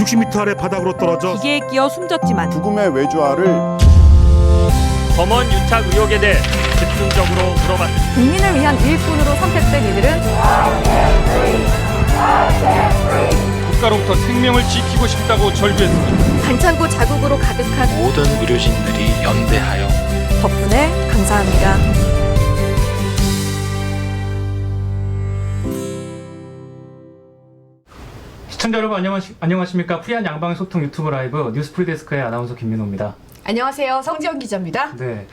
60m 아래 바닥으로 떨어져 기계에 끼어 숨졌지만 죽음의 외주화를 검언 유착 의혹에 대해 집중적으로 물어봤습니다. 국민을 위한 일꾼으로 선택된 이들은 국가로부터 생명을 지키고 싶다고 절규했습니다. 반창고 자국으로 가득한 모든 의료진들이 연대하여 덕분에 감사합니다. 시청자 여러분 안녕하시, 안녕하십니까 프리한 양방의 소통 유튜브 라이브 뉴스 프리데스크의 아나운서 김민호입니다. 안녕하세요. 성지영 기자입니다. 네.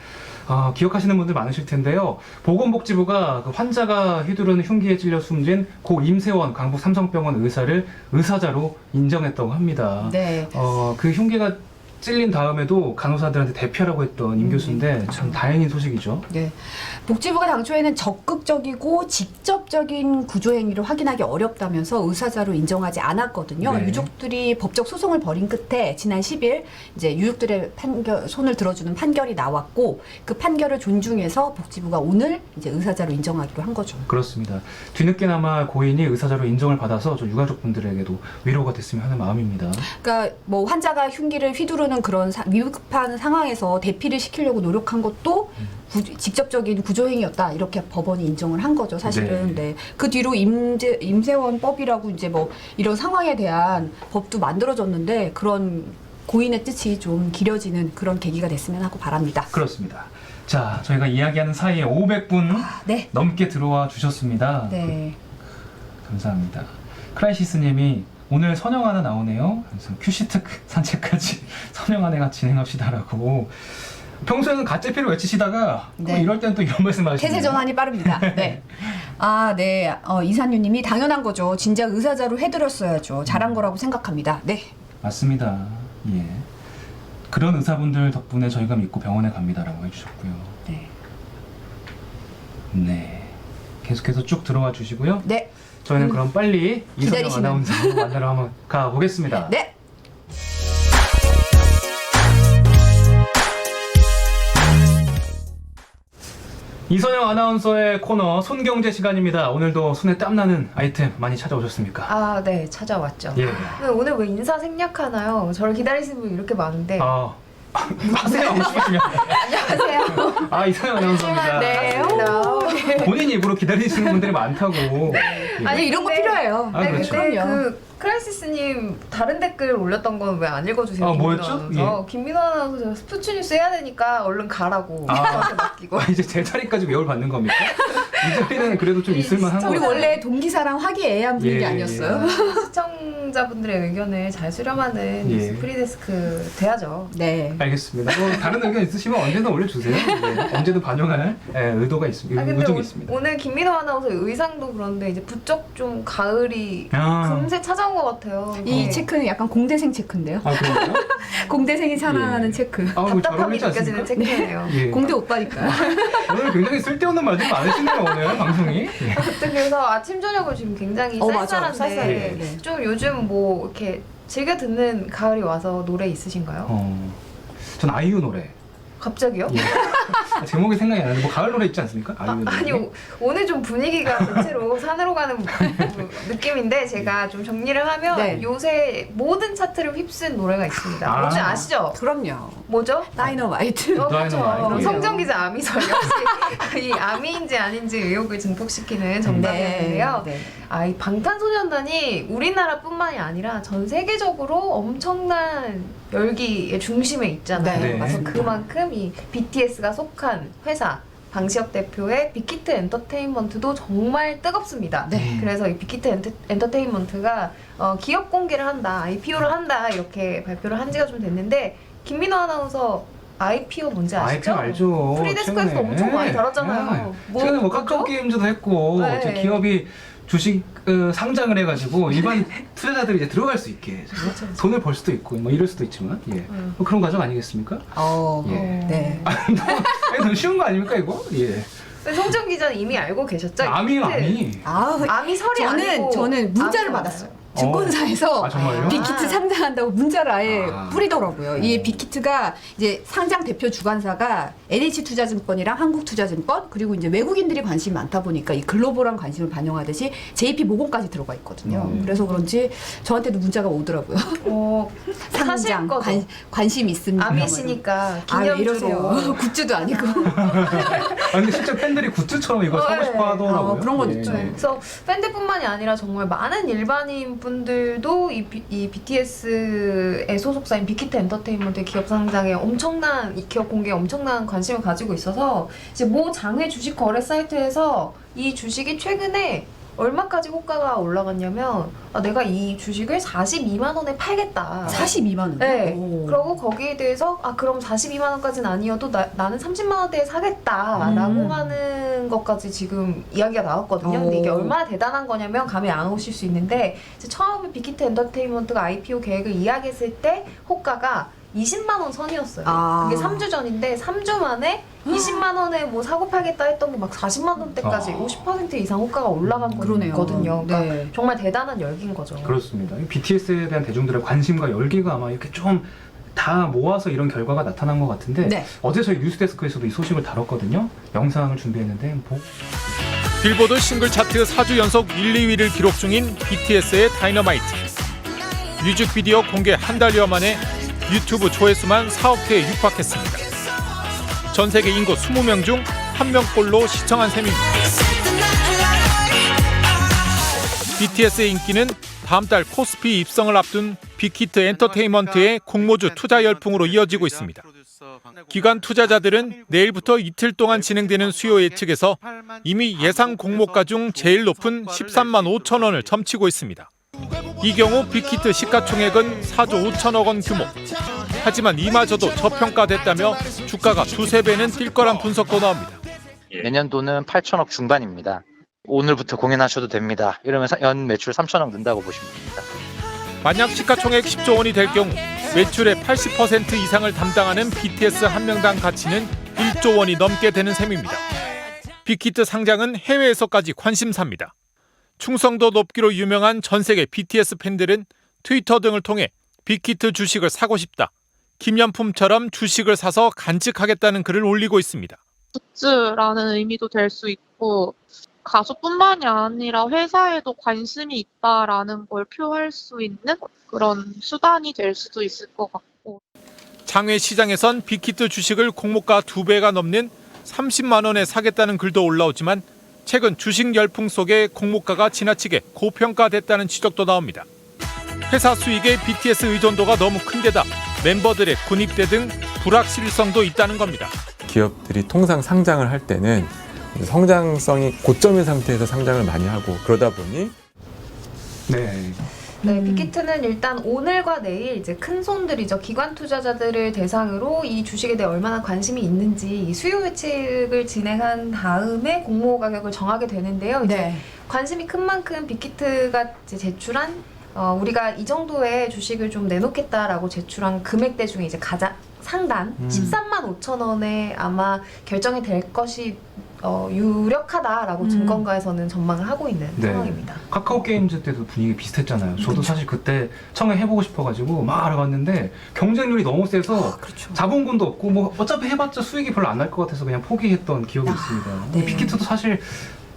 어, 기억하시는 분들 많으실 텐데요. 보건복지부가 그 환자가 휘두르는 흉기에 찔려 숨진 고 임세원 강북 삼성병원 의사를 의사자로 인정했다고 합니다. 네. 어, 그 흉기가 찔린 다음에도 간호사들한테 대피하라고 했던 임 교수인데 참 다행인 소식이죠. 네. 복지부가 당초에는 적극적이고 직접적인 구조 행위를 확인하기 어렵다면서 의사자로 인정하지 않았거든요. 네. 유족들이 법적 소송을 벌인 끝에 지난 10일 이제 유족들의 판결, 손을 들어주는 판결이 나왔고 그 판결을 존중해서 복지부가 오늘 이제 의사자로 인정하기로 한 거죠. 그렇습니다. 뒤늦게나마 고인이 의사자로 인정을 받아서 저 유가족분들에게도 위로가 됐으면 하는 마음입니다. 그러니까 뭐 환자가 흉기를 휘두르는 그런 사- 위급한 상황에서 대피를 시키려고 노력한 것도 구- 직접적인 구조행위였다 이렇게 법원이 인정을 한 거죠 사실은 네. 네. 그 뒤로 임제, 임세원법이라고 이제 뭐 이런 상황에 대한 법도 만들어졌는데 그런 고인의 뜻이 좀 길어지는 그런 계기가 됐으면 하고 바랍니다. 그렇습니다. 자, 저희가 이야기하는 사이에 500분 네. 넘게 들어와 주셨습니다. 네. 감사합니다. 크라이시스님이 오늘 선영 하나 나오네요. 그래서 큐시트 산책까지 선영 하나가 진행합시다라고. 평소에는 가짜피를 외치시다가 네. 뭐 이럴 때는 또 이런 말씀 하시네요. 태세 전환이 빠릅니다. 네. 아, 네. 어, 이사님이 당연한 거죠. 진작 의사자로 해드렸어야죠. 잘한 거라고 생각합니다. 네. 맞습니다. 예. 그런 의사분들 덕분에 저희가 믿고 병원에 갑니다라고 해주셨고요. 네. 네. 계속해서 쭉 들어와 주시고요. 네. 저희는 그럼 빨리 이선영 기다리시는. 아나운서 만나러 한번 가보겠습니다. 네. 이선영 아나운서의 코너 손경제 시간입니다. 오늘도 손에 땀나는 아이템 많이 찾아오셨습니까? 아, 네, 찾아왔죠. 예. 오늘 왜 인사 생략하나요? 저를 기다리시는 분 이렇게 많은데. 아, 하세요. 싶으시면. 안녕하세요. 아, 이선영 아나운서입니다. 네, 오. 본인 입으로 기다리시는 분들이 많다고. 예. 아니, 이런 거 필요해요. 아, 네, 그렇죠. 그럼요. 그 크라이시스님 다른 댓글 올렸던 건 왜 안 읽어주세요? 아, 김민호 뭐였죠? 아나운서? 김민호 아나운서 제가 스포츠 뉴스 해야 되니까 얼른 가라고 아. 저한테 맡기고. 아, 이제 제 자리까지 외울 받는 겁니까? 이 자리는 그래도 좀 있을만한 우리 거. 원래 동기사랑 화기애애한 분위기 예, 아니었어요? 시청자분들의 의견을 잘 수렴하는 예. 뉴스 프리데스크 돼야죠. 네. 알겠습니다. 뭐 다른 의견 있으시면 언제든 올려주세요. 예, 언제든 반영할 예, 의도가 있습니다. 아, 근데 의도가 오, 있습니다. 오 늘 김민호 아나운서 의상도 그런데 이제 부쩍 좀 가을이 아. 금세 찾아 온 것 같아요. 이 네. 체크는 약간 공대생 체크인데요. 아 그런가요? 공대생이 자랑하는 예. 체크. 아, 뭐잘 답답함이 어울리지 느껴지는 않습니까? 체크네요. 예. 공대 오빠니까. 오늘 굉장히 쓸데없는 말들이 많으시네요 오늘 방송이. 예. 아무튼 그래서 아침 저녁을 지금 굉장히 어, 맞아. 쌀쌀한데 쌀쌀해. 네. 좀 요즘 뭐 이렇게 즐겨 듣는 가을이 와서 노래 있으신가요? 어, 전 아이유 노래. 갑자기요? 예. 아, 제목이 생각이 안 나는데 뭐 가을 노래 있지 않습니까? 아이유 노래. 아니 오- 오늘 좀 분위기가 대체로 산으로 가는 뭐 느낌인데 제가 좀 정리를 하면 네. 요새 모든 차트를 휩쓴 노래가 있습니다. 아. 혹시 아시죠? 그럼요. 뭐죠? 다이너마이트. 어, 다이너마이트. 그렇죠. 성정 기자 아미설 역시 이 아미인지 아닌지 의혹을 증폭시키는 정답이었는데요. 네. 아, 이 방탄소년단이 우리나라뿐만이 아니라 전 세계적으로 엄청난 열기의 중심에 있잖아요. 네, 네. 맞습니다. 그만큼 이 BTS가 속한 회사 방시혁 대표의 빅히트 엔터테인먼트도 정말 뜨겁습니다. 네. 그래서 이 빅히트 엔터, 엔터테인먼트가 어, 기업 공개를 한다, IPO를 한다 이렇게 발표를 한 지가 좀 됐는데 김민호 아나운서 IPO 뭔지 아시죠? 아이템 알죠. 프리데스크에서 최근에. 엄청 많이 다뤘잖아요. 네. 최근에 뭐 뭐죠? 카카오 게임즈도 했고 네. 제 기업이 주식 어, 상장을 해가지고 일반 투자자들이 이제 들어갈 수 있게 돈을 벌 수도 있고 뭐 이럴 수도 있지만 예. 음. 뭐 그런 과정 아니겠습니까? 어. 예. 네. 아니, 너무 쉬운 거 아닙니까 이거? 예. 성정 기자는 이미 알고 계셨죠? 아미. 아, 아미 설이 저는 아니고 저는 문자를 아미잖아요. 받았어요. 증권사에서 아, 정말요? 빅히트 상장한다고 문자를 아예 아. 뿌리더라고요. 이 빅히트가 이제 상장 대표 주관사가 NH투자증권이랑 한국투자증권 그리고 이제 외국인들이 관심이 많다 보니까 이 글로벌한 관심을 반영하듯이 JP 모건까지 들어가 있거든요. 음. 그래서 그런지 저한테도 문자가 오더라고요. 어, 상장 사실 거죠. 관, 관심 있습니다. 아미시니까 아 왜 기념주로. 이러세요? 굿즈도 아니고. 아, 근데 실제 팬들이 굿즈처럼 이걸 어, 사고 네. 싶어 하더라고요. 어, 그런 건 예. 있죠. 네. 그래서 팬들뿐만이 아니라 정말 많은 일반인 분들도 이, 비- 이 BTS의 소속사인 빅히트 엔터테인먼트의 기업 상장에 엄청난 이 기업 공개에 엄청난 관심을 가지고 있어서 이제 모 장외 주식 거래 사이트에서 이 주식이 최근에 얼마까지 호가가 올라갔냐면 아, 내가 이 주식을 42만 원에 팔겠다. 42만 원. 네. 오. 그러고 거기에 대해서 아 그럼 42만 원까지는 아니어도 나, 나는 30만 원대에 사겠다라고 음. 하는 것까지 지금 이야기가 나왔거든요. 근데 이게 오. 얼마나 대단한 거냐면 감이 안 오실 수 있는데 이제 처음에 빅히트 엔터테인먼트가 IPO 계획을 이야기했을 때 호가가 20만 원 선이었어요. 아. 그게 3주 전인데 3주 만에 20만 원에 뭐 사고 팔겠다 했던 게막 40만 원대까지 아. 50% 이상 호가가 올라간 그러네요. 거거든요. 그러니까 네. 정말 대단한 열기인 거죠. 그렇습니다. 이 BTS에 대한 대중들의 관심과 열기가 아마 이렇게 좀 다 모아서 이런 결과가 나타난 것 같은데 네. 어제 저희 뉴스데스크에서도 이 소식을 다뤘거든요. 영상을 준비했는데 보... 빌보드 싱글 차트 4주 연속 1, 2위를 기록 중인 BTS의 다이너마이트. 뮤직비디오 공개 한 달여 만에 유튜브 조회수만 4억 회에 육박했습니다. 전 세계 인구 20명 중한 명꼴로 시청한 셈입니다. BTS의 인기는 다음 달 코스피 입성을 앞둔 빅히트 엔터테인먼트의 공모주 투자 열풍으로 이어지고 있습니다. 기관 투자자들은 내일부터 이틀 동안 진행되는 수요 예측에서 이미 예상 공모가 중 제일 높은 13만 5천 원을 점치고 있습니다. 이 경우 빅히트 시가총액은 4조 5천억 원 규모. 하지만 이마저도 저평가됐다며 주가가 두세 배는 뛸 거란 분석도 나옵니다. 내년도는 8천억 중반입니다. 오늘부터 공연하셔도 됩니다. 이러면서 연 매출 3천억 는다고 보시면 됩니다. 만약 시가총액 10조 원이 될 경우 매출의 80% 이상을 담당하는 BTS 한 명당 가치는 1조 원이 넘게 되는 셈입니다. 빅히트 상장은 해외에서까지 관심사입니다. 충성도 높기로 유명한 전 세계 BTS 팬들은 트위터 등을 통해 빅히트 주식을 사고 싶다. 기념품처럼 주식을 사서 간직하겠다는 글을 올리고 있습니다. 굿즈라는 의미도 될 수 있고 가수뿐만이 아니라 회사에도 관심이 있다라는 걸 표할 수 있는 그런 수단이 될 수도 있을 것 같고 장외 시장에선 빅히트 주식을 공모가 두 배가 넘는 30만 원에 사겠다는 글도 올라오지만 최근 주식 열풍 속에 공모가가 지나치게 고평가됐다는 지적도 나옵니다. 회사 수익에 BTS 의존도가 너무 큰 데다 멤버들의 군입대 등 불확실성도 있다는 겁니다. 기업들이 통상 상장을 할 때는 성장성이 고점인 상태에서 상장을 많이 하고 그러다 보니 네. 네, 음. 빅히트는 일단 오늘과 내일 이제 큰 손들이죠. 기관 투자자들을 대상으로 이 주식에 대해 얼마나 관심이 있는지 이 수요 예측을 진행한 다음에 공모 가격을 정하게 되는데요. 이제 네. 관심이 큰 만큼 빅히트가 이제 제출한 어, 우리가 이 정도의 주식을 좀 내놓겠다라고 제출한 금액대 중에 이제 가장 상단 음. 13만 5천 원에 아마 결정이 될 것이 어, 유력하다라고 음. 증권가에서는 전망을 하고 있는 네. 상황입니다. 카카오 게임즈 때도 분위기 비슷했잖아요. 저도 사실 그때 청해 해보고 싶어가지고 막 알아봤는데 경쟁률이 너무 세서 그렇죠. 자본금도 없고 뭐 어차피 해봤자 수익이 별로 안 날 것 같아서 그냥 포기했던 기억이 아, 있습니다. 네. 빅히트도 사실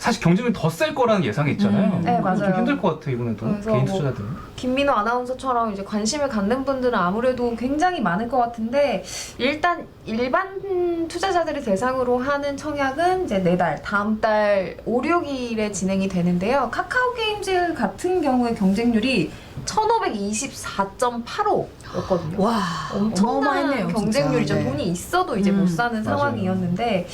사실 경쟁률 더셀 거라는 예상이 있잖아요. 음. 네, 좀 맞아요. 힘들 것 같아요 이번에도 그래서 개인 뭐 투자들. 김민호 아나운서처럼 이제 관심을 갖는 분들은 아무래도 굉장히 많을 것 같은데 일단 일반 투자자들을 대상으로 하는 청약은 이제 내달 다음 달 5, 6일에 진행이 되는데요. 카카오 게임즈 같은 경우에 경쟁률이 1524.85였거든요. 와, 엄청난 어마어마했네요, 경쟁률이죠. 진짜. 네. 돈이 있어도 이제 음, 못 사는 맞아요. 상황이었는데,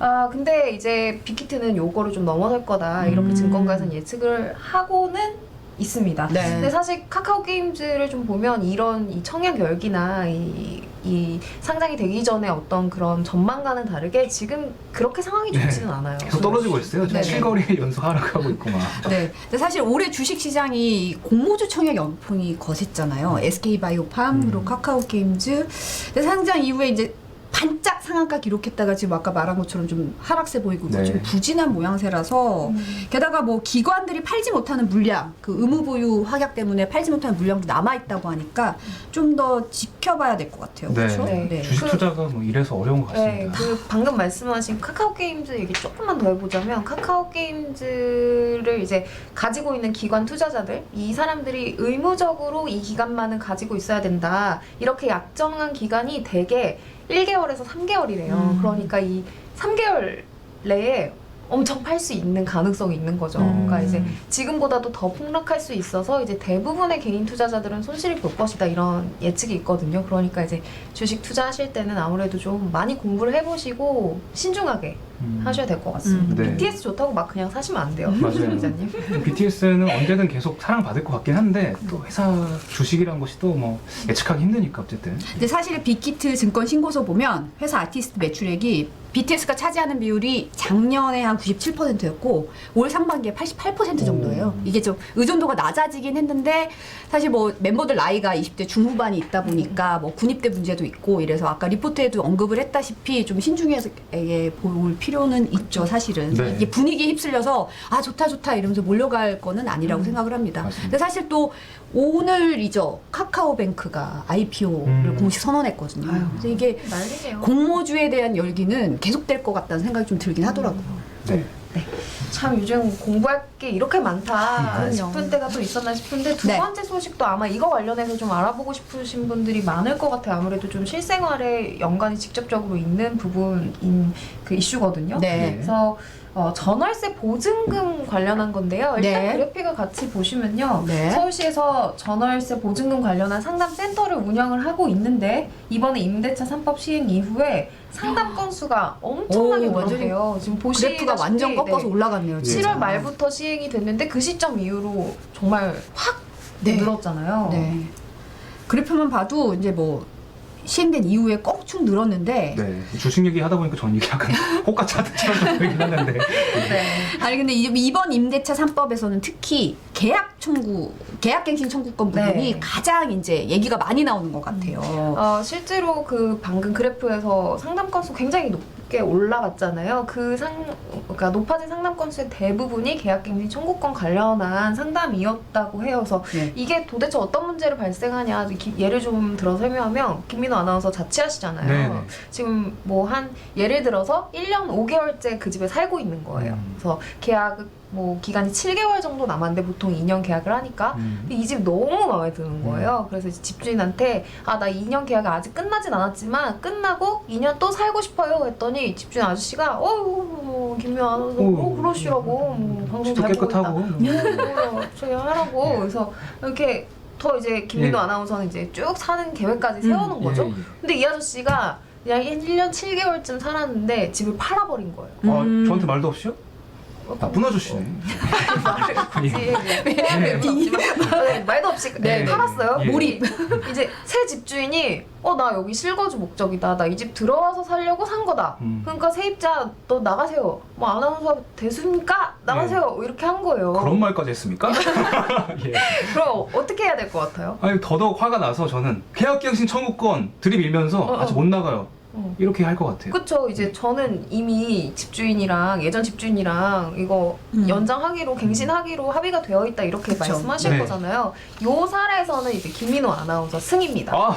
아 근데 이제 빅히트는 요거를 좀 넘어설 거다 이렇게 음. 증권가에서는 예측을 하고는 있습니다. 네. 근데 사실 카카오 게임즈를 좀 보면 이런 이 청약 열기나 이, 이 상장이 되기 전에 어떤 그런 전망과는 다르게 지금 그렇게 상황이 네. 좋지는 않아요. 계속 떨어지고 있어요. 지금 네네. 7거리 연속 하락하고 있고 막. 네. 근데 사실 올해 주식 시장이 공모주 청약 연풍이 거셌잖아요. SK 바이오팜 음. 그리고 카카오 게임즈. 근데 상장 이후에 이제 반짝 상한가 기록했다가 지금 아까 말한 것처럼 좀 하락세 보이고 네. 좀 부진한 모양새라서 게다가 뭐 기관들이 팔지 못하는 물량, 그 의무 보유 확약 때문에 팔지 못하는 물량도 남아 있다고 하니까 좀 더 지켜봐야 될 것 같아요. 네. 그렇죠? 네. 주식 그- 투자가 뭐 이래서 어려운 것 네, 같습니다. 그 방금 말씀하신 카카오 게임즈 얘기 조금만 더 해보자면 카카오 게임즈를 이제 가지고 있는 기관 투자자들 이 사람들이 의무적으로 이 기간만은 가지고 있어야 된다 이렇게 약정한 기간이 대개 1개월에서 3개월이래요. 음. 그러니까 이 3개월 내에 엄청 팔 수 있는 가능성이 있는 거죠. 음. 그러니까 이제 지금보다도 더 폭락할 수 있어서 이제 대부분의 개인 투자자들은 손실을 볼 것이다 이런 예측이 있거든요. 그러니까 이제 주식 투자하실 때는 아무래도 좀 많이 공부를 해보시고 신중하게 음. 하셔야 될 것 같습니다. 음. 네. BTS 좋다고 막 그냥 사시면 안 돼요. 맞아요. 기자님. BTS는 언제든 계속 사랑받을 것 같긴 한데 또 회사 주식이란 것이 또 뭐 예측하기 힘드니까 어쨌든 근데 사실 빅히트 증권 신고서 보면 회사 아티스트 매출액이 BTS가 차지하는 비율이 작년에 한 97%였고 올 상반기에 88% 정도예요. 이게 좀 의존도가 낮아지긴 했는데 사실 뭐 멤버들 나이가 20대 중후반이 있다 보니까 뭐 군입대 문제도 있고 이래서 아까 리포트에도 언급을 했다시피 좀 신중하게 볼 필요는 있죠, 사실은. 네. 이게 분위기에 휩쓸려서 아 좋다 좋다 이러면서 몰려갈 거는 아니라고 생각을 합니다. 맞습니다. 근데 사실 또 오늘이죠 카카오뱅크가 IPO를 음. 공식 선언했거든요. 아유. 그래서 이게 난리네요. 공모주에 대한 열기는 계속될 것 같다는 생각이 좀 들긴 하더라고요. 네. 참 요즘 공부할 게 이렇게 많다 그럼요. 싶은 때가 또 있었나 싶은데 두 네. 번째 소식도 아마 이거 관련해서 좀 알아보고 싶으신 분들이 많을 것 같아요. 아무래도 좀 실생활에 연관이 직접적으로 있는 부분인 그 이슈거든요. 네. 그래서 어, 전월세 보증금 관련한 건데요. 일단 네. 그래픽을 같이 보시면요. 네. 서울시에서 전월세 보증금 관련한 상담 센터를 운영을 하고 있는데 이번에 임대차 3법 시행 이후에 상담 건수가 엄청나게 오, 완전히 늘었대요. 지금 보시다시피 그래프가 완전 꺾어서 네. 올라갔네요. 진짜. 7월 말부터 시행이 됐는데 그 시점 이후로 정말 확 네. 늘었잖아요. 네. 그래프만 봐도 이제 뭐 시행된 이후에 껑충 늘었는데 네. 주식 얘기 하다 보니까 전 이게 약간 호가치 하듯처럼 보이긴 하는데 네. 아니 근데 이- 이번 임대차 3법에서는 특히 계약 청구, 계약 갱신 청구권 부분이 네. 가장 이제 얘기가 많이 나오는 것 같아요. 어, 실제로 그 방금 그래프에서 상담 건수 굉장히 높 게 올라갔잖아요. 그 상, 그러니까 높아진 상담 건수의 대부분이 계약갱신 청구권 관련한 상담이었다고 해요. 그래서 네. 이게 도대체 어떤 문제를 발생하냐 기- 예를 좀 들어 설명하면 김민호 아나운서 자취하시잖아요. 네네. 지금 뭐 한 예를 들어서 1년 5개월째 그 집에 살고 있는 거예요. 음. 그래서 계약 뭐 기간이 7개월 정도 남았는데 보통 2년 계약을 하니까 음. 이 집 너무 마음에 드는 거예요. 그래서 이제 집주인한테 아 나 2년 계약이 아직 끝나진 않았지만 끝나고 2년 또 살고 싶어요 했더니 집주인 아저씨가 어우 뭐 김미아 아나운서 뭐 오. 그러시라고 뭐 방송 잘 보고 있다. 깨끗하고 뭐 저기 하라고 그래서 이렇게 더 이제 김민호 예. 아나운서는 이제 쭉 사는 계획까지 세우는 거죠. 예, 예. 근데 이 아저씨가 그냥 1년 7개월쯤 살았는데 집을 팔아버린 거예요. 아, 음. 저한테 말도 없이요? 나쁜 아저씨네. 예, 예. 네. 네, 말도 없이 네. 팔았어요. 예. 몰입. 이제 새 집주인이 어 나 여기 실거주 목적이다. 나 이 집 들어와서 살려고 산 거다. 음. 그러니까 세입자 너 나가세요. 뭐 아나운서 대수니까 나가세요. 이렇게 한 거예요. 그런 말까지 했습니까? 예. 그럼 어떻게 해야 될 것 같아요? 아니 더더욱 화가 나서 저는 계약갱신 청구권 들이밀면서 어, 어. 아직 못 나가요. 어. 이렇게 할 것 같아요. 그쵸. 이제 저는 이미 집주인이랑 예전 집주인이랑 이거 음. 연장하기로 갱신하기로 합의가 되어 있다 이렇게 그쵸. 말씀하실 네. 거잖아요. 요 사례에서는 이제 김민호 아나운서 승입니다. 아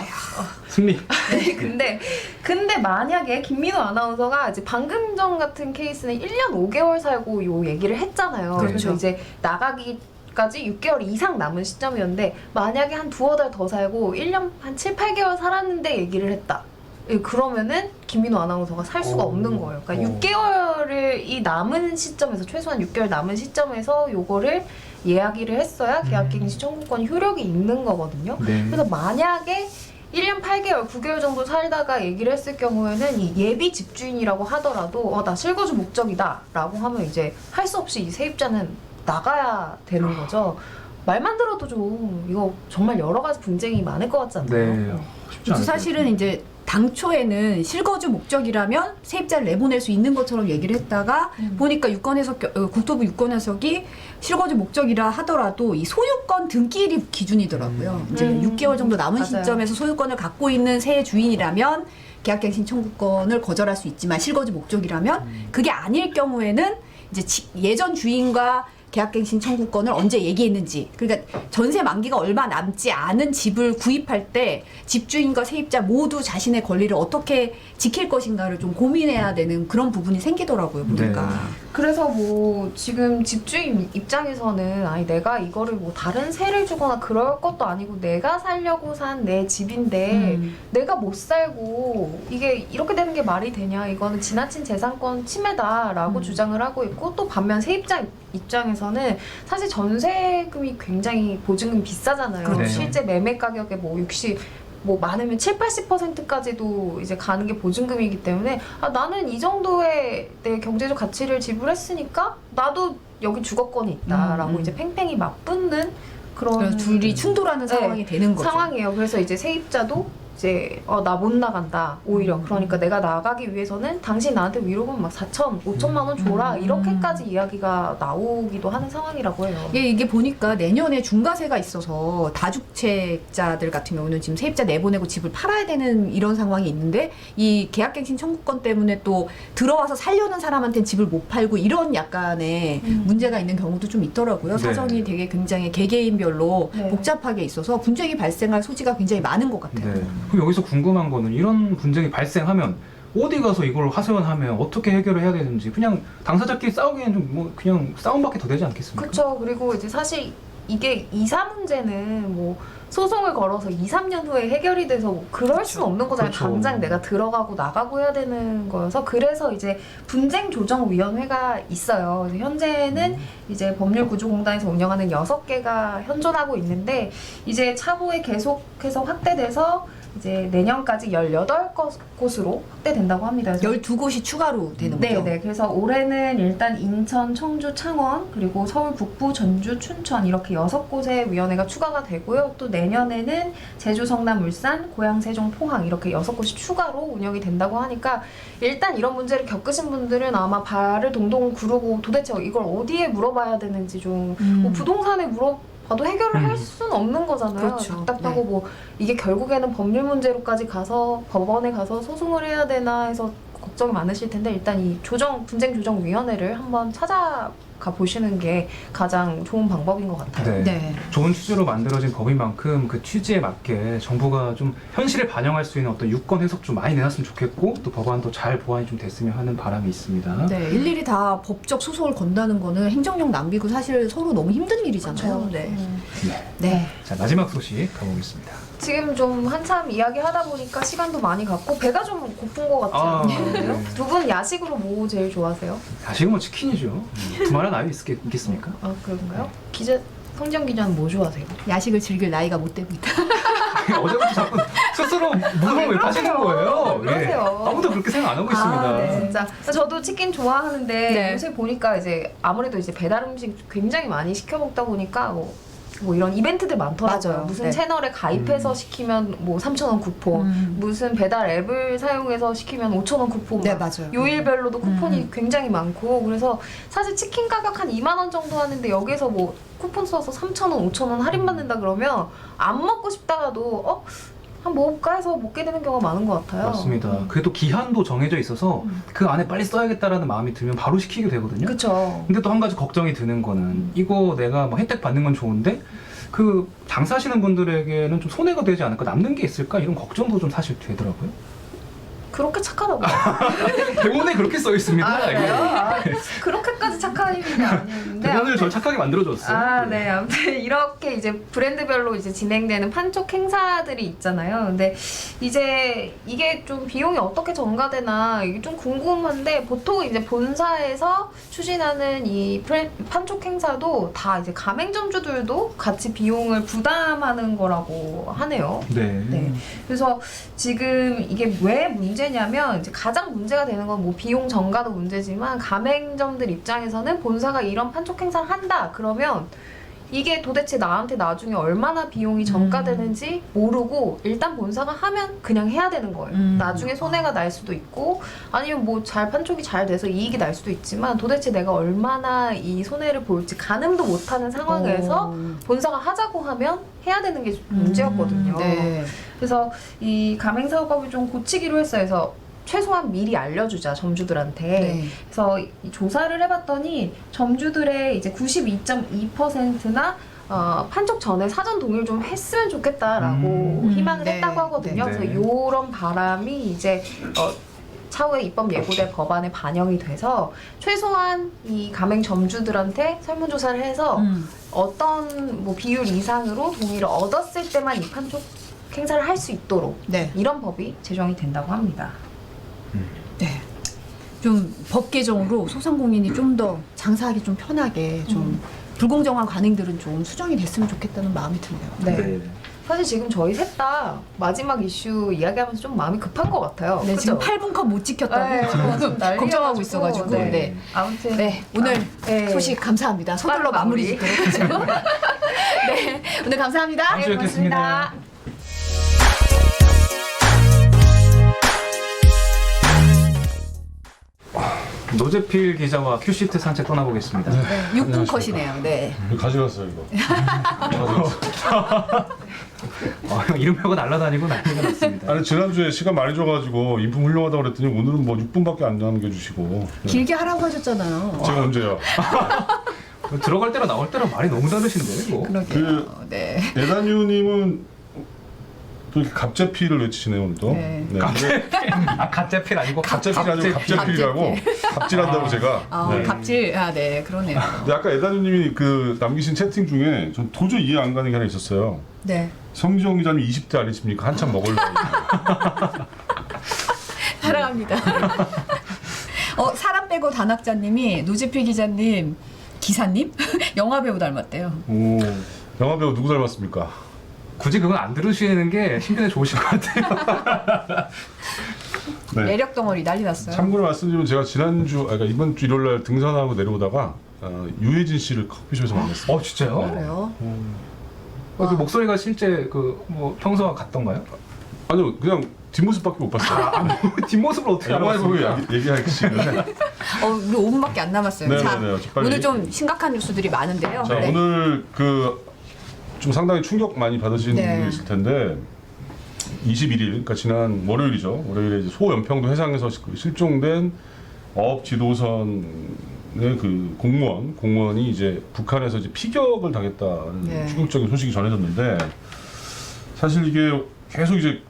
승리. 네, 근데 근데 만약에 김민호 아나운서가 이제 방금 전 같은 케이스는 1년 5개월 살고 요 얘기를 했잖아요. 그렇죠. 그래서 이제 나가기 까지 6개월 이상 남은 시점이었는데 만약에 한 두어 달 더 살고 1년 한 7, 8개월 살았는데 얘기를 했다. 예, 그러면은 김민호 아나운서가 살 수가 오. 없는 거예요. 그러니까 오. 6개월을 이 남은 시점에서 최소한 6개월 남은 시점에서 요거를 이야기를 했어야 계약갱신 청구권 효력이 있는 거거든요. 네. 그래서 만약에 1년 8개월, 9개월 정도 살다가 얘기를 했을 경우에는 이 예비 집주인이라고 하더라도 어, 나 실거주 목적이다 라고 하면 이제 할 수 없이 이 세입자는 나가야 되는 거죠. 말만 들어도 좀 이거 정말 여러 가지 분쟁이 많을 것 같지 않나요? 네. 쉽지 그래서 않을 사실은 이제 당초에는 실거주 목적이라면 세입자를 내보낼 수 있는 것처럼 얘기를 했다가 음. 보니까 유권 해석 어, 국토부 유권 해석이 실거주 목적이라 하더라도 이 소유권 등기일이 기준이더라고요. 이제 음. 6개월 정도 남은 맞아요. 시점에서 소유권을 갖고 있는 세 주인이라면 계약갱신 청구권을 거절할 수 있지만 실거주 목적이라면 그게 아닐 경우에는 이제 지- 예전 주인과 계약갱신 청구권을 언제 얘기했는지 그러니까 전세 만기가 얼마 남지 않은 집을 구입할 때 집주인과 세입자 모두 자신의 권리를 어떻게 지킬 것인가를 좀 고민해야 되는 그런 부분이 생기더라고요 보니까 네. 그래서 뭐 지금 집주인 입장에서는 아니 내가 이거를 뭐 다른 세를 주거나 그럴 것도 아니고 내가 살려고 산 내 집인데 음. 내가 못 살고 이게 이렇게 되는 게 말이 되냐 이거는 지나친 재산권 침해다라고 음. 주장을 하고 있고 또 반면 세입자 입장에서는 사실 전세금이 굉장히 보증금 비싸잖아요 그렇죠. 실제 매매 가격의 뭐 60, 뭐 많으면 7, 80%까지도 이제 가는 게 보증금이기 때문에 아 나는 이 정도의 내 경제적 가치를 지불했으니까 나도 여기 주거권이 있다라고 음, 음. 이제 팽팽히 맞붙는 그런 그래서 둘이 충돌하는 네. 상황이 되는 거죠. 상황이에요. 그래서 이제 세입자도 이제 어, 나 못 나간다 오히려 음. 그러니까 내가 나가기 위해서는 당신 나한테 위로금 막 4천, 5천만 원 줘라 음. 이렇게까지 이야기가 나오기도 하는 상황이라고 해요. 예, 이게 보니까 내년에 중과세가 있어서 다주택자들 같은 경우는 지금 세입자 내보내고 집을 팔아야 되는 이런 상황이 있는데 이 계약갱신 청구권 때문에 또 들어와서 살려는 사람한테는 집을 못 팔고 이런 약간의 음. 문제가 있는 경우도 좀 있더라고요. 네. 사정이 되게 굉장히 개개인별로 네. 복잡하게 있어서 분쟁이 발생할 소지가 굉장히 많은 것 같아요. 네. 그럼 여기서 궁금한 거는 이런 분쟁이 발생하면 어디 가서 이걸 하소연하면 어떻게 해결을 해야 되는지 그냥 당사자끼리 싸우기엔 좀뭐 그냥 싸움밖에 더 되지 않겠습니까? 그렇죠. 그리고 이제 사실 이게 이사 문제는 뭐 소송을 걸어서 2, 3년 후에 해결이 돼서 뭐 그럴 수는 없는 거잖아요. 그렇죠. 당장 내가 들어가고 나가고 해야 되는 거여서 그래서 이제 분쟁 조정 위원회가 있어요. 현재는 이제 법률구조공단에서 운영하는 6개가 현존하고 있는데 이제 차후에 계속해서 확대돼서 이제 내년까지 18곳으로 확대된다고 합니다. 그래서 12곳이 추가로 되는 네, 거죠. 네. 그래서 올해는 일단 인천, 청주, 창원, 그리고 서울 북부, 전주, 춘천 이렇게 여섯 곳의 위원회가 추가가 되고요. 또 내년에는 제주, 성남, 울산, 고양, 세종, 포항 이렇게 여섯 곳이 추가로 운영이 된다고 하니까 일단 이런 문제를 겪으신 분들은 아마 발을 동동 구르고 도대체 이걸 어디에 물어봐야 되는지 좀 음. 뭐 부동산에 물어 봐도 해결을 음. 할 수는 없는 거잖아요. 그렇죠. 답답하고 네. 뭐 이게 결국에는 법률 문제로까지 가서 법원에 가서 소송을 해야 되나 해서 걱정이 많으실 텐데 일단 이 조정 분쟁 조정 위원회를 한번 찾아 가 보시는 게 가장 좋은 방법인 것 같아요. 네. 네. 좋은 취지로 만들어진 법인 만큼 그 취지에 맞게 정부가 좀 현실을 반영할 수 있는 어떤 유권 해석 좀 많이 내놨으면 좋겠고 또 법안도 잘 보완이 좀 됐으면 하는 바람이 있습니다. 네, 일일이 다 법적 소송을 건다는 거는 행정력 낭비고 사실 서로 너무 힘든 일이잖아요. 그렇죠. 네. 음. 네. 자 마지막 소식 가보겠습니다. 지금 좀 한참 이야기하다 보니까 시간도 많이 갔고 배가 좀 고픈 것 같지 아, 않으세요? 네. 두 분 야식으로 뭐 제일 좋아하세요? 사실은 뭐 치킨이죠. 두말한 아이 있겠, 있겠습니까? 아 그런가요? 기자 성정 기자는 뭐 좋아하세요? 야식을 즐길 나이가 못 되고 있다. 어제부터 자꾸 스스로 무덤을 왜 파시는 거예요? 왜 그러세요? 예. 아무도 그렇게 생각 안 하고 있습니다. 아, 네, 진짜 저도 치킨 좋아하는데 네. 요새 보니까 이제 아무래도 이제 배달 음식 굉장히 많이 시켜 먹다 보니까 뭐, 뭐 이런 이벤트들 많더라고요. 맞아요. 무슨 네. 채널에 가입해서 음. 시키면 뭐 3,000원 쿠폰, 음. 무슨 배달 앱을 사용해서 시키면 5,000원 쿠폰. 네, 막 맞아요. 요일별로도 쿠폰이 음. 굉장히 많고 그래서 사실 치킨 가격 한 2만 원 정도 하는데 여기서 뭐 쿠폰 써서 3,000원, 5,000원 할인 받는다 그러면 안 먹고 싶다가도 어? 한 먹을까 해서 먹게 되는 경우가 많은 것 같아요. 맞습니다. 그게 또 기한도 정해져 있어서 음. 그 안에 빨리 써야겠다라는 마음이 들면 바로 시키게 되거든요. 그쵸. 근데 또 한 가지 걱정이 드는 거는 이거 내가 뭐 혜택 받는 건 좋은데 그 장사하시는 분들에게는 좀 손해가 되지 않을까 남는 게 있을까 이런 걱정도 좀 사실 되더라고요. 그렇게 착하다고. 대본에 그렇게 써 있습니다. 아, 그래요? 예. 아, 그렇게까지 착한 일이 아니었는데. 대본을 저 착하게 만들어줬어요. 아, 네. 아무튼 이렇게 이제 브랜드별로 이제 진행되는 판촉 행사들이 있잖아요. 근데 이제 이게 좀 비용이 어떻게 전가되나 이게 좀 궁금한데 보통 이제 본사에서 추진하는 이 프레- 판촉 행사도 다 이제 가맹점주들도 같이 비용을 부담하는 거라고 하네요. 네. 네. 그래서 지금 이게 왜 문제 냐면 이제 가장 문제가 되는 건 뭐 비용 전가도 문제지만 가맹점들 입장에서는 본사가 이런 판촉 행사를 한다. 그러면 이게 도대체 나한테 나중에 얼마나 비용이 전가되는지 모르고 일단 본사가 하면 그냥 해야 되는 거예요. 음. 나중에 손해가 날 수도 있고 아니면 뭐 잘 판촉이 잘 돼서 이익이 날 수도 있지만 도대체 내가 얼마나 이 손해를 볼지 가늠도 못하는 상황에서 어. 본사가 하자고 하면 해야 되는 게 문제였거든요. 음, 네. 그래서 이 가맹사업법을 좀 고치기로 했어요. 그래서 최소한 미리 알려주자 점주들한테. 네. 그래서 이 조사를 해봤더니 점주들의 이제 92.2%나 어, 판촉 전에 사전 동의를 좀 했으면 좋겠다라고 음, 희망을 네. 했다고 하거든요. 네. 그래서 이런 바람이 이제 어, 차후에 입법 예고될 법안에 반영이 돼서 최소한 이 가맹 점주들한테 설문조사를 해서 음. 어떤 뭐 비율 이상으로 동의를 얻었을 때만 이 판촉 행사를 할 수 있도록 네. 이런 법이 제정이 된다고 합니다. 네. 좀법 개정으로 소상공인이 좀 더 장사하기 좀 편하게 좀 음. 불공정한 관행들은 좀 수정이 됐으면 좋겠다는 마음이 드네요. 네. 사실 지금 저희 셋 다 마지막 이슈 이야기하면서 좀 마음이 급한 것 같아요. 네, 지금 그죠? 8분 컷못 지켰다고 네, 좀 난리여가지고. 걱정하고 있어가지고. 네. 네. 아무튼 네, 오늘 아, 네. 소식 감사합니다. 서둘러 빠른 마무리 마무리. 짓도록 하죠. 네, 오늘 감사합니다. 다음 주에 네, 뵙겠습니다. 고맙습니다. 노재필 기자와 큐시트 산책 떠나보겠습니다. 네, 6분 컷이네요. 네. 가져갔어요 이거. 어, 형 이름 빼고 날아다니고 난리가 났습니다. 아니 지난주에 시간 많이 줘가지고 인품 훌륭하다고 그랬더니 오늘은 뭐 6분밖에 안 남겨주시고. 네. 길게 하라고 하셨잖아요. 제가 언제요? 들어갈 때랑 나올 때랑 말이 너무 다르신데 이거. 그러게요. 네. 내다뉴님은 또 이렇게 갑제피를 외치시네요 오늘도. 네. 근데 아 가짜필 아니고 갑제필이 아니고 갑제필. 갑제필이라고 갑질한다고 제가. 아, 네. 갑질. 아, 네, 그러네요. 근데 아까 에다뉴님이 그 남기신 채팅 중에 전 도저히 이해 안 가는 게 하나 있었어요. 네. 성지영 기자님 20대 아니십니까? 한참 먹을 나이. 사랑합니다. 어, 사람 빼고 단학자님이 노지필 기자님, 기사님? 영화배우 닮았대요. 오, 영화 배우 누구 닮았습니까? 굳이 그건 안 들으시는 게 신변에 좋으실 것 같아요. 네. 매력 덩어리 난리 났어요. 참고로 말씀드리면 제가 지난주, 아, 그러니까 이번 주 일요일 날 등산하고 내려오다가 어, 유해진 씨를 커피숍에서 만났어요. 어 진짜요? 그래요? 어, 그 목소리가 실제 그 뭐 평소와 같던가요? 아니요, 그냥 뒷모습밖에 못 봤어요. 아, 뭐 뒷모습을 어떻게 영화에 보면 알아봤습니까? 얘기- 얘기하시는데. 어, 우리 5분밖에 안 남았어요. 네, 자, 네, 네, 빨리. 오늘 좀 심각한 뉴스들이 많은데요. 자, 네. 오늘 그 좀 상당히 충격 많이 받으신 네. 분들 있을 텐데 21일, 그러니까 지난 월요일이죠. 월요일에 이제 소연평도 해상에서 실종된 어업 지도선의 그 공무원, 공무원이 이제 북한에서 이제 피격을 당했다는 네. 충격적인 소식이 전해졌는데 사실 이게 계속 이제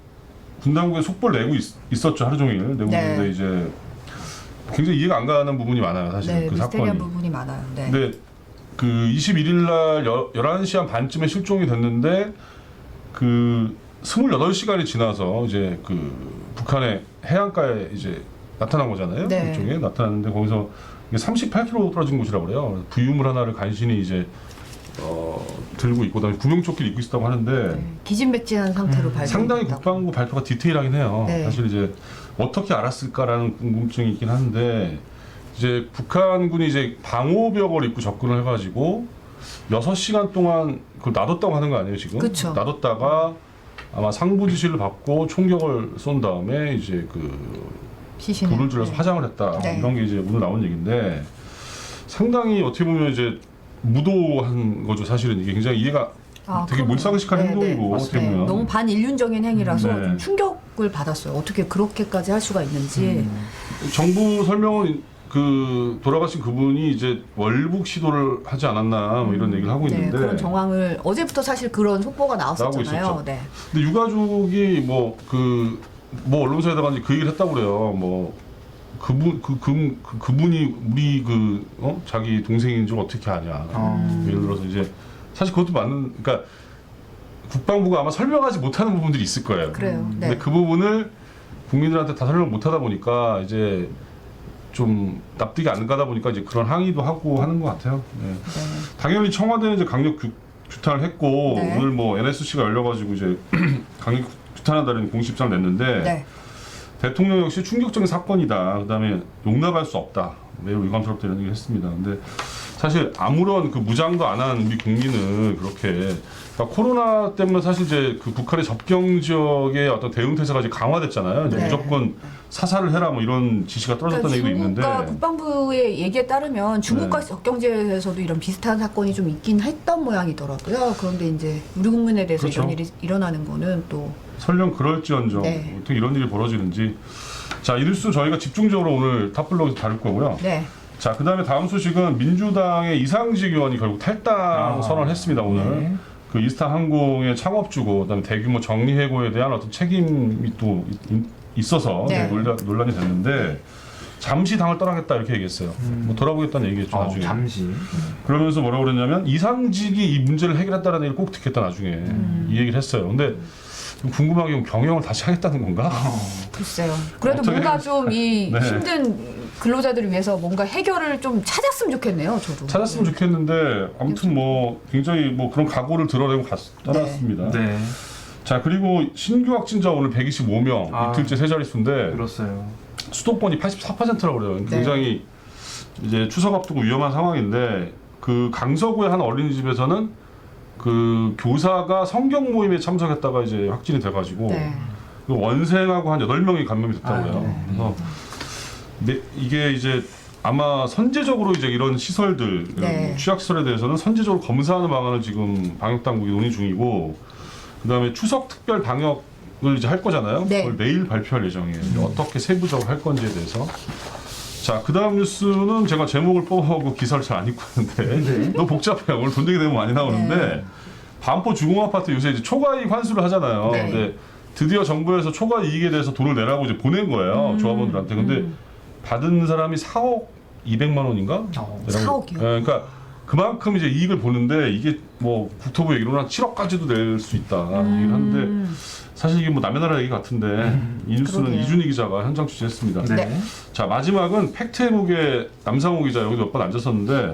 군 당국에 속보를 내고 있, 었죠 하루 종일 내고 네. 있는데 이제 굉장히 이해가 안 가는 부분이 많아요 사실 네, 그 미스테리한 사건이. 부분이 많아요. 네. 근데 그 21일 날 11시 한 반쯤에 실종이 됐는데 그 28시간이 지나서 이제 그 북한의 해안가에 이제 나타난 거잖아요. 네. 그쪽에 나타났는데 거기서 이게 38km 떨어진 곳이라고 그래요. 부유물 하나를 간신히 이제 어, 들고 있고 그다음에 구명조끼를 입고 있었다고 하는데 네, 기진맥진한 상태로 발견. 음, 상당히 국방부 발표가 디테일하긴 해요. 네. 사실 이제 어떻게 알았을까라는 궁금증이 있긴 한데 이제 북한군이 이제 방호벽을 입고 접근을 해가지고 6시간 동안 그걸 놔뒀다고 하는 거 아니에요 지금? 그쵸. 놔뒀다가 아마 상부 지시를 받고 총격을 쏜 다음에 이제 그 시신을. 불을 질러서 네. 화장을 했다 네. 이런 게 이제 오늘 나온 얘기인데 상당히 어떻게 보면 이제 무도한 거죠 사실은 이게 굉장히 이해가 아, 되게 그럼요. 몰상식한 네, 행동이고 네. 어떻게 네, 보면 너무 반인륜적인 행위라서 네. 좀 충격을 받았어요. 어떻게 그렇게까지 할 수가 있는지. 음. 정부 설명은 그 돌아가신 그분이 이제 월북 시도를 하지 않았나 뭐 이런 얘기를 하고 네, 있는데 그런 정황을 어제부터 사실 그런 속보가 나왔었잖아요. 있었죠. 네. 근데 유가족이 뭐 그 뭐 언론사에다가 이제 그 얘기를 했다고 그래요. 뭐 그분 그, 그, 그 그분이 우리 그 어? 자기 동생인 줄 어떻게 아냐. 음. 예를 들어서 이제 사실 그것도 맞는 그러니까 국방부가 아마 설명하지 못하는 부분들이 있을 거예요. 그래요. 네. 근데 그 부분을 국민들한테 다 설명 못하다 보니까 이제 좀 납득이 안 가다 보니까 이제 그런 항의도 하고 하는 것 같아요. 네. 당연히 청와대는 이제 강력 규, 규탄을 했고 네. 오늘 뭐 NSC가 열려가지고 이제 강력 규탄한다는 공식장을 냈는데 네. 대통령 역시 충격적인 사건이다. 그다음에 용납할 수 없다. 매우 유감스럽다 이런 얘기를 했습니다. 근데 사실 아무런 그 무장도 안 한 우리 국민은 그렇게 그러니까 코로나 때문에 사실 이제 그 북한의 접경 지역의 어떤 대응 태세가 이제 강화됐잖아요. 이제 네. 무조건 사살을 해라 뭐 이런 지시가 떨어졌다는 얘기도 있는데 중국과 국방부의 얘기에 따르면 중국과 네. 적경지에서도 이런 비슷한 사건이 좀 있긴 했던 모양이더라고요. 그런데 이제 우리 국민에 대해서 그렇죠. 이런 일이 일어나는 거는 또 설령 그럴지언정 네. 어떻게 이런 일이 벌어지는지 자 이 뉴스 저희가 집중적으로 오늘 탑블로에서 다룰 거고요. 네. 자 그 다음에 다음 소식은 민주당의 이상직 의원이 결국 탈당 아. 선언을 했습니다 오늘. 네. 그 이스타 항공의 창업주고 그 다음에 대규모 정리해고에 대한 어떤 책임이 또 있- 있어서 네. 논란, 논란이 됐는데 잠시 당을 떠나겠다 이렇게 얘기했어요. 뭐 돌아보겠다는 얘기겠죠 어, 나중에. 잠시. 그러면서 뭐라고 그랬냐면 이상직이 이 문제를 해결했다는 얘기를 꼭 듣겠다 나중에 음. 이 얘기를 했어요. 근데 좀 궁금한 게 경영을 다시 하겠다는 건가? 글쎄요. 그래도 어떻게 뭔가 좀 이 네. 힘든 근로자들을 위해서 뭔가 해결을 좀 찾았으면 좋겠네요. 저도. 찾았으면 좋겠는데 아무튼 뭐 굉장히 뭐 그런 각오를 드러내고 갔, 떠났습니다. 네. 자 그리고 신규 확진자 오늘 125명 아. 이틀째 세 자릿수인데 그렇어요. 수도권이 84%라고 그래요. 네. 굉장히 이제 추석 앞두고 위험한 상황인데 그 강서구의 한 어린이집에서는 그 교사가 성경 모임에 참석했다가 이제 확진이 돼가지고 네. 그 원생하고 한 8명이 감염이 됐다고 해요. 아, 네. 그래서 네, 이게 이제 아마 선제적으로 이제 이런 시설들, 네. 취약시설에 대해서는 선제적으로 검사하는 방안을 지금 방역 당국이 논의 중이고, 그 다음에 추석 특별 방역 을 이제 할 거잖아요. 네. 그걸 내일 발표할 예정이에요. 음. 어떻게 세부적으로 할 건지에 대해서. 자, 그 다음 뉴스는 제가 제목을 뽑아오고 기사를 잘 안 읽고 있는데, 네. 너무 복잡해요. 오늘 돈 되게 내면 많이 나오는데, 네. 반포 주공아파트 요새 이제 초과이익 환수를 하잖아요. 네. 근데 드디어 정부에서 초과 이익에 대해서 돈을 내라고 이제 보낸 거예요 음, 조합원들한테. 근데 음. 받은 사람이 4억 200만 원인가? 어. 이라고. 4억이요? 예, 그러니까 그만큼 이제 이익을 보는데 이게 뭐 국토부 얘기로는 한 7억까지도 낼 수 있다 얘기를 하는데 음. 사실 이게 뭐 남의 나라 얘기 같은데 이 뉴스는 그러게요. 이준희 기자가 현장 취재했습니다. 네. 네. 자 마지막은 팩트해보게 남상호 기자 여기도 몇 번 앉았었는데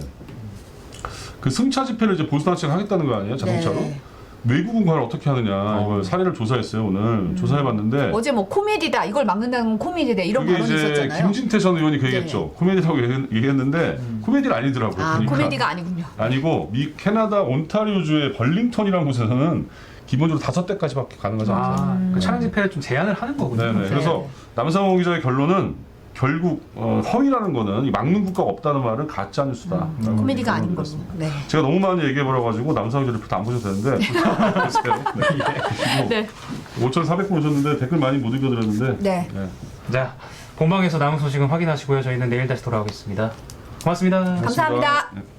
그 승차 집회를 이제 보수단체가 하겠다는 거 아니에요 자동차로? 네. 외국은 과연 어떻게 하느냐 어. 이걸 사례를 조사했어요 오늘 조사해봤는데 어제 뭐 코미디다 이걸 막는다는 건 코미디다 이런 그게 발언이 이제 있었잖아요. 김진태 전 의원이 그 얘기했죠 코미디라고 얘기- 얘기했는데 코미디는 아니더라고요 아 보니까. 코미디가 아니군요. 아니고 미 캐나다 온타리오주의 벌링턴이라는 곳에서는 기본적으로 다섯 대까지밖에 가능하지 않아요 아, 그 차량 집회를 좀 제한을 하는 거군요. 네네. 그래서 남상호 기자의 결론은 결국 어, 허위라는 거는 이 막는 국가가 없다는 말은 가짜 뉴스다. 음, 코미디가 아닌 걸로. 네. 제가 너무 많이 얘기해 버려 가지고 남상호 기자 리포트 안 보셔도 되는데. 네. 네. 5,400분 오셨는데 댓글 많이 못 읽어 드렸는데 네. 네. 자, 본방에서 남은 소식은 확인하시고요. 저희는 내일 다시 돌아오겠습니다. 고맙습니다. 감사합니다. 네.